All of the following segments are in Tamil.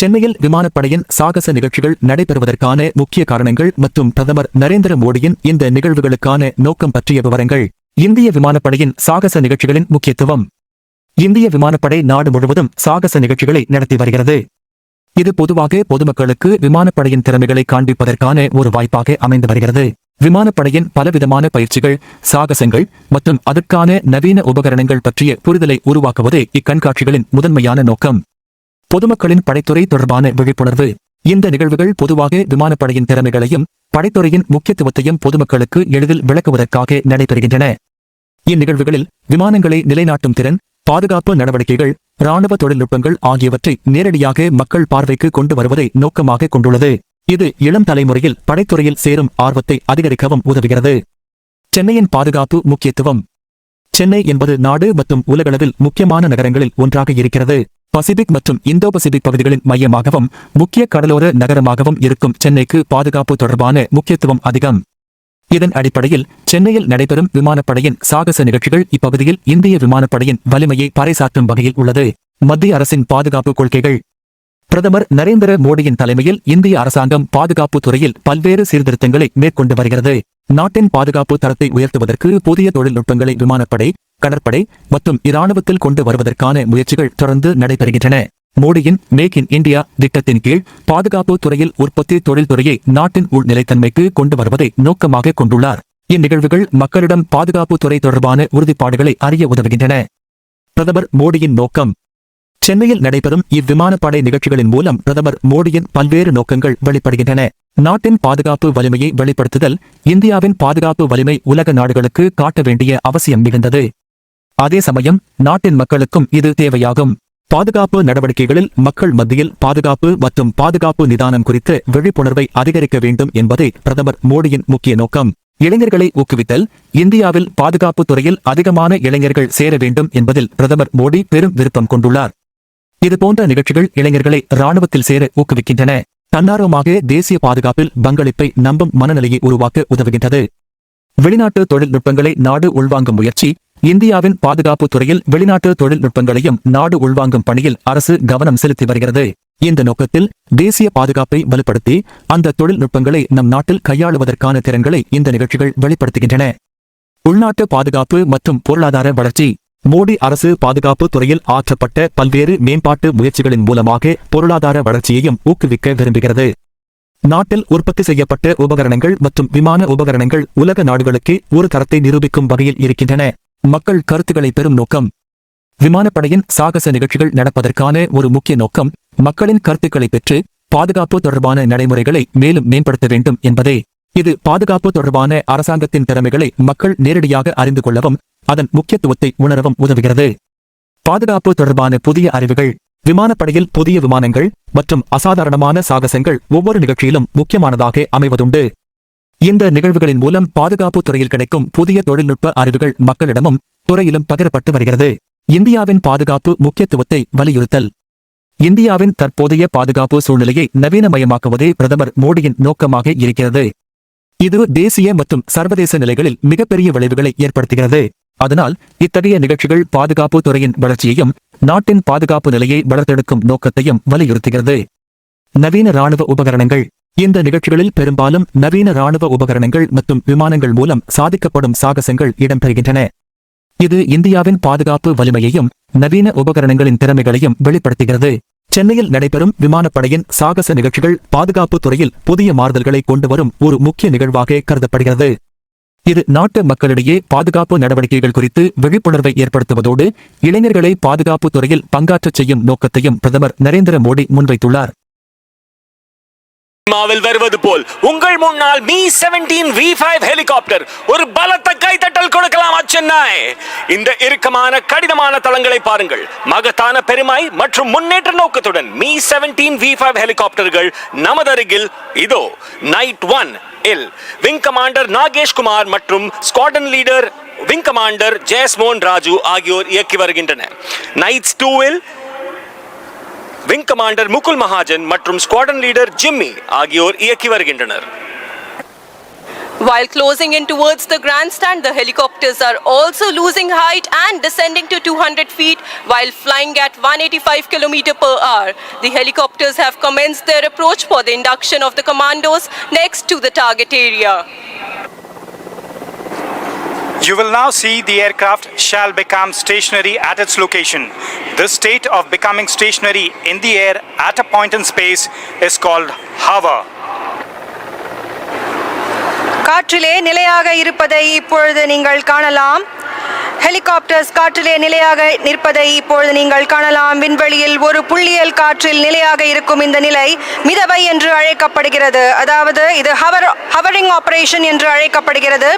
சென்னையில் விமானப்படையின் சாகச நிகழ்ச்சிகள் நடைபெறுவதற்கான முக்கிய காரணங்கள் மற்றும் பிரதமர் நரேந்திர மோடியின் இந்த நிகழ்வுகளுக்கான நோக்கம் பற்றிய விவரங்கள். இந்திய விமானப்படையின் சாகச நிகழ்ச்சிகளின் முக்கியத்துவம். இந்திய விமானப்படை நாடு முழுவதும் சாகச நிகழ்ச்சிகளை நடத்தி வருகிறது. இது பொதுவாக பொதுமக்களுக்கு விமானப்படையின் திறமைகளை காண்பிப்பதற்கான ஒரு வாய்ப்பாக அமைந்து வருகிறது. விமானப்படையின் பலவிதமான பயிற்சிகள் சாகசங்கள் மற்றும் அதற்கான நவீன உபகரணங்கள் பற்றிய புரிதலை உருவாக்குவதே இக்கண்காட்சிகளின் முதன்மையான நோக்கம். பொதுமக்களின் படைத்துறை தொடர்பான விழிப்புணர்வு. இந்த நிகழ்வுகள் பொதுவாக விமானப்படையின் திறமைகளையும் படைத்துறையின் முக்கியத்துவத்தையும் பொதுமக்களுக்கு எளிதில் விளக்குவதற்காக நடைபெறுகின்றன. இந்நிகழ்வுகளில் விமானங்களை நிலைநாட்டும் திறன் பாதுகாப்பு நடவடிக்கைகள் இராணுவ தொழில்நுட்பங்கள் ஆகியவற்றை நேரடியாக மக்கள் பார்வைக்கு கொண்டு வருவதை நோக்கமாக கொண்டுள்ளது. இது இளம் தலைமுறையில் படைத்துறையில் சேரும் ஆர்வத்தை அதிகரிக்கவும் உதவுகிறது. சென்னையின் பாதுகாப்பு முக்கியத்துவம். சென்னை என்பது நாடு மற்றும் உலகளவில் முக்கியமான நகரங்களில் ஒன்றாக இருக்கிறது. பசிபிக் மற்றும் இந்தோ பசிபிக் பகுதிகளின் மையமாகவும் முக்கிய கடலோர நகரமாகவும் இருக்கும் சென்னைக்கு பாதுகாப்பு தொடர்பான முக்கியத்துவம் அதிகம். இதன் அடிப்படையில் சென்னையில் நடைபெறும் விமானப்படையின் சாகச நிகழ்ச்சிகள் இப்பகுதியில் இந்திய விமானப்படையின் வலிமையை பறைசாற்றும் வகையில் உள்ளது. மத்திய அரசின் பாதுகாப்பு கொள்கைகள். பிரதமர் நரேந்திர மோடியின் தலைமையில் இந்திய அரசாங்கம் பாதுகாப்பு துறையில் பல்வேறு சீர்திருத்தங்களை மேற்கொண்டு வருகிறது. நாட்டின் பாதுகாப்பு தரத்தை உயர்த்துவதற்கு புதிய தொழில்நுட்பங்களை விமானப்படை கடற்படை மற்றும் இராணுவத்தில் கொண்டு வருவதற்கான முயற்சிகள் தொடர்ந்து நடைபெறுகின்றன. மோடியின் மேக் இன் இந்தியா திட்டத்தின் கீழ் பாதுகாப்பு துறையில் உற்பத்தி தொழில்துறையை நாட்டின் உள் நிலைத்தன்மைக்கு கொண்டு வருவதை நோக்கமாக கொண்டுள்ளார். இந்நிகழ்வுகள் மக்களிடம் பாதுகாப்பு துறை தொடர்பான உறுதிப்பாடுகளை அறிய உதவுகின்றன. பிரதமர் மோடியின் நோக்கம். சென்னையில் நடைபெறும் இவ்விமானப்படை நிகழ்ச்சிகளின் மூலம் பிரதமர் மோடியின் பல்வேறு நோக்கங்கள் வெளிப்படுகின்றன. நாட்டின் பாதுகாப்பு வலிமையை வெளிப்படுத்துதல் இந்தியாவின் பாதுகாப்பு வலிமை உலக நாடுகளுக்கு காட்ட வேண்டிய அவசியம் மிகுந்தது. அதே சமயம் நாட்டின் மக்களுக்கும் இது தேவையாகும். பாதுகாப்பு நடவடிக்கைகளில் மக்கள் மத்தியில் பாதுகாப்பு மற்றும் பாதுகாப்பு நிதானம் குறித்து விழிப்புணர்வை அதிகரிக்க வேண்டும் என்பதே பிரதமர் மோடியின் முக்கிய நோக்கம். இளைஞர்களை ஊக்குவித்தல் இந்தியாவில் பாதுகாப்பு துறையில் அதிகமான இளைஞர்கள் சேர வேண்டும் என்பதில் பிரதமர் மோடி பெரும் விருப்பம் கொண்டுள்ளார். இதுபோன்ற நிகழ்ச்சிகள் இளைஞர்களை ராணுவத்தில் சேர ஊக்குவிக்கின்றன. தன்னார்வமாக தேசிய பாதுகாப்பில் பங்களிப்பை நம்பும் மனநிலையை உருவாக்க உதவுகின்றது. வெளிநாட்டு தொழில்நுட்பங்களை நாடு உள்வாங்கும் முயற்சி இந்தியாவின் பாதுகாப்பு துறையில் வெளிநாட்டு தொழில்நுட்பங்களையும் நாடு உள்வாங்கும் பணியில் அரசு கவனம் செலுத்தி வருகிறது. இந்த நோக்கத்தில் தேசிய பாதுகாப்பை வலுப்படுத்தி அந்த தொழில்நுட்பங்களை நம் நாட்டில் கையாளுவதற்கான திறன்களை இந்த நிகழ்ச்சிகள் வெளிப்படுத்துகின்றன. உள்நாட்டு பாதுகாப்பு மற்றும் பொருளாதார வளர்ச்சி. மோடி அரசு பாதுகாப்பு துறையில் ஆற்றப்பட்ட பல்வேறு மேம்பாட்டு முயற்சிகளின் மூலமாக பொருளாதார வளர்ச்சியையும் ஊக்குவிக்க விரும்புகிறது. நாட்டில் உற்பத்தி செய்யப்பட்ட உபகரணங்கள் மற்றும் விமான உபகரணங்கள் உலக நாடுகளுக்கே ஒரு தரத்தை நிரூபிக்கும் வகையில் இருக்கின்றன. மக்கள் கருத்துக்களை பெறும் நோக்கம். விமானப்படையின் சாகச நிகழ்ச்சிகள் நடப்பதற்கான ஒரு முக்கிய நோக்கம் மக்களின் கருத்துக்களை பெற்று பாதுகாப்பு தொடர்பான நடைமுறைகளை மேலும் மேம்படுத்த வேண்டும் என்பதே. இது பாதுகாப்பு தொடர்பான அரசாங்கத்தின் திறமைகளை மக்கள் நேரடியாக அறிந்து கொள்ளவும் அதன் முக்கியத்துவத்தை உணரவும் உதவுகிறது. பாதுகாப்பு தொடர்பான புதிய அறிவுகள் விமானப்படையில் புதிய விமானங்கள் மற்றும் அசாதாரணமான சாகசங்கள் ஒவ்வொரு நிகழ்ச்சியிலும் முக்கியமானதாக அமைவதுண்டு. இந்த நிகழ்வுகளின் மூலம் பாதுகாப்பு துறையில் கிடைக்கும் புதிய தொழில்நுட்ப அறிவுகள் மக்களிடமும் துறையிலும் பகிரப்பட்டு வருகிறது. இந்தியாவின் பாதுகாப்பு முக்கியத்துவத்தை வலியுறுத்தல். இந்தியாவின் தற்போதைய பாதுகாப்பு சூழ்நிலையை நவீனமயமாக்குவதே பிரதமர் மோடியின் நோக்கமாக இருக்கிறது. இது தேசிய மற்றும் சர்வதேச நிலைகளில் மிகப்பெரிய விளைவுகளை ஏற்படுத்துகிறது. அதனால் இத்தகைய நிகழ்ச்சிகள் பாதுகாப்பு துறையின் வளர்ச்சியையும் நாட்டின் பாதுகாப்பு நிலையை வளர்த்தெடுக்கும் நோக்கத்தையும் வலியுறுத்துகிறது. நவீன ராணுவ உபகரணங்கள் இந்த நிகழ்ச்சிகளில் பெரும்பாலும் நவீன ராணுவ உபகரணங்கள் மற்றும் விமானங்கள் மூலம் சாதிக்கப்படும் சாகசங்கள் இடம்பெறுகின்றன. இது இந்தியாவின் பாதுகாப்பு வலிமையையும் நவீன உபகரணங்களின் திறமைகளையும் வெளிப்படுத்துகிறது. சென்னையில் நடைபெறும் விமானப்படையின் சாகச நிகழ்ச்சிகள் பாதுகாப்பு துறையில் புதிய மாறுதல்களை கொண்டு வரும் ஒரு முக்கிய நிகழ்வாக கருதப்படுகிறது. இது நாட்டு மக்களிடையே பாதுகாப்பு நடவடிக்கைகள் குறித்து விழிப்புணர்வை ஏற்படுத்துவதோடு இளைஞர்களை பாதுகாப்பு துறையில் பங்காற்றச் செய்யும் நோக்கத்தையும் பிரதமர் நரேந்திர மோடி முன்வைத்துள்ளார். சினிமாவில் வருவது போல் உங்கள் முன்னால் Mi seventeen V five helicopter ஒரு பலத்த கைத்தட்டல் கொடுக்கலாம் சென்னை இந்த இறுக்கமான கடினமான தளங்களை பாருங்கள். மகத்தான பெருமை மற்றும் முன்னேற்ற நோக்கத்துடன் மீ செவன்டீன் வி ஃபைவ் ஹெலிகாப்டர்கள் நமது அருகில் இதோ நைட் ஒன் இல் விங் கமாண்டர் நாகேஷ் குமார் மற்றும் squadron leader wing commander Jayasmon Raju ஆகியோர் இயக்கி வருகின்றனர். நைட்ஸ் டூவில் விங் கமாண்டர் முகுல் மகாஜன் மற்றும் ஸ்குவாட்ரன் லீடர் ஜிம்மி ஆகியோர் இயக்கி வருகின்றனர் While closing in towards the grandstand, the helicopters are also losing height and descending to 200 feet while flying at 185 km per hour. The helicopters have commenced their approach for the induction of the commandos next to the target area. You will now see the aircraft shall become stationary at its location. This state of becoming stationary in the air at a point in space is called hover. காற்றிலே நிலையாக இருப்பதை இப்பொழுது நீங்கள் காணலாம் ஹெலிகாப்டர்ஸ் காற்றிலே நிலையாக நிற்பதை இப்பொழுது நீங்கள் காணலாம். விண்வெளியில் ஒரு புள்ளியல் காற்றில் நிலையாக இருக்கும் இந்த நிலை மிதவை என்று அழைக்கப்படுகிறது. அதாவது இது ஹவர் ஹவரிங் ஆபரேஷன் என்று அழைக்கப்படுகிறது.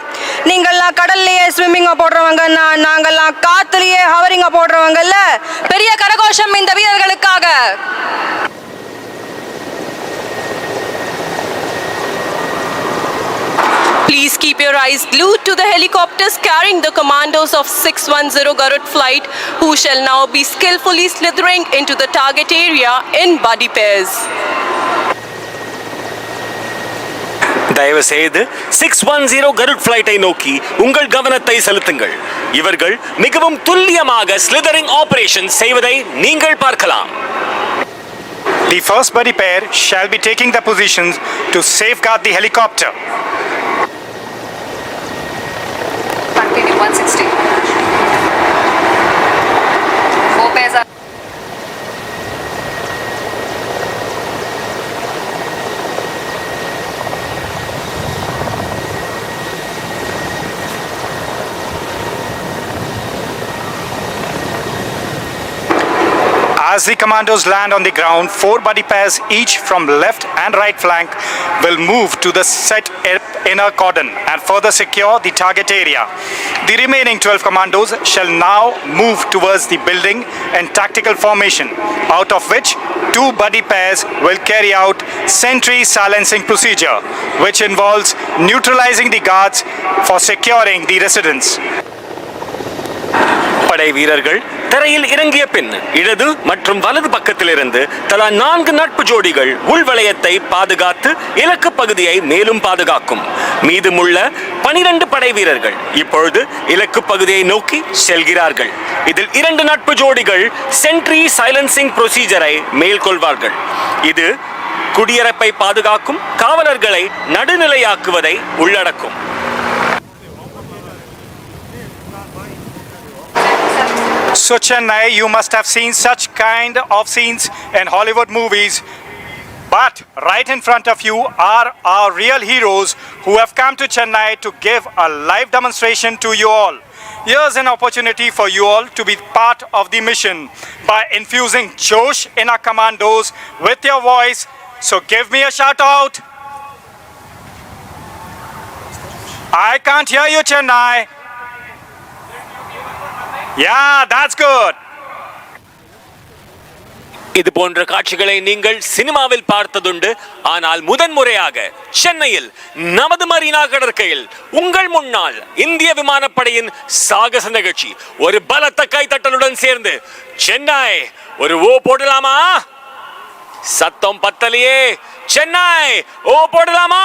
நீங்கள்லாம் கடல்லையே ஸ்விம்மிங்கை போடுறவங்க நான் நாங்கள்லாம் காத்துலயே ஹவரிங்கை போடுறவங்கல்ல பெரிய கரகோஷம் இந்த வீரர்களுக்காக. Please keep your eyes glued to the helicopters carrying the commandos of 610 Garud flight who shall now be skillfully slithering into the target area in buddy pairs. தயவு செய்து சிக்ஸ் ஒன் ஜீரோ கருட் பிளைட்டை நோக்கி உங்கள் கவனத்தை செலுத்துங்கள் இவர்கள் மிகவும் துல்லியமாக ஸ்லிதரிங் ஆபரேஷன் செய்வதை நீங்கள் பார்க்கலாம் The first buddy pair shall be taking the positions to safeguard the helicopter. As the commandos land on the ground, four buddy pairs, each from left and right flank, will move to the set inner cordon and further secure the target area. The remaining 12 commandos shall now move towards the building in tactical formation, out of which two buddy pairs will carry out sentry silencing procedure, which involves neutralizing the guards for securing the residence. படை வீரர்கள் தரையில் இறங்கிய பின் இடது மற்றும் வலது பக்கத்திலிருந்து தலா நான்கு நட்பு ஜோடிகள் உள்வளையத்தை பாதுகாத்து இலக்கு பகுதியை மேலும் பாதுகாக்கும். மீதுமுள்ள பனிரெண்டு படை வீரர்கள் இப்பொழுது இலக்கு பகுதியை நோக்கி செல்கிறார்கள். இதில் இரண்டு நட்பு ஜோடிகள் சென்ட்ரி சைலன்சிங் ப்ரொசீஜரை மேற்கொள்வார்கள். இது குடியரப்பை பாதுகாக்கும் காவலர்களை நடுநிலையாக்குவதை உள்ளடக்கும். So Chennai, you must have seen such kind of scenes in Hollywood movies. But right in front of you are our real heroes who have come to Chennai to give a live demonstration to you all. Here's an opportunity for you all to be part of the mission by infusing Josh in our commandos with your voice. So give me a shout out. I can't hear you, Chennai. Yeah that's good இது போன்ற காட்சிகளை நீங்கள் சினிமாவில் பார்த்ததுண்டு ஆனால் முதன்முறையாக சென்னையில் நமது மரீனா கடற்கையில் உங்கள் முன்னால் இந்திய விமானப்படையின் சாகச நிகழ்ச்சி ஒரு பலத்த கைத்தட்டலுடன் சேர்ந்து சென்னை ஒரு ஓ போடலாமா? சத்தம் பத்தலையே சென்னை ஓ போடலாமா?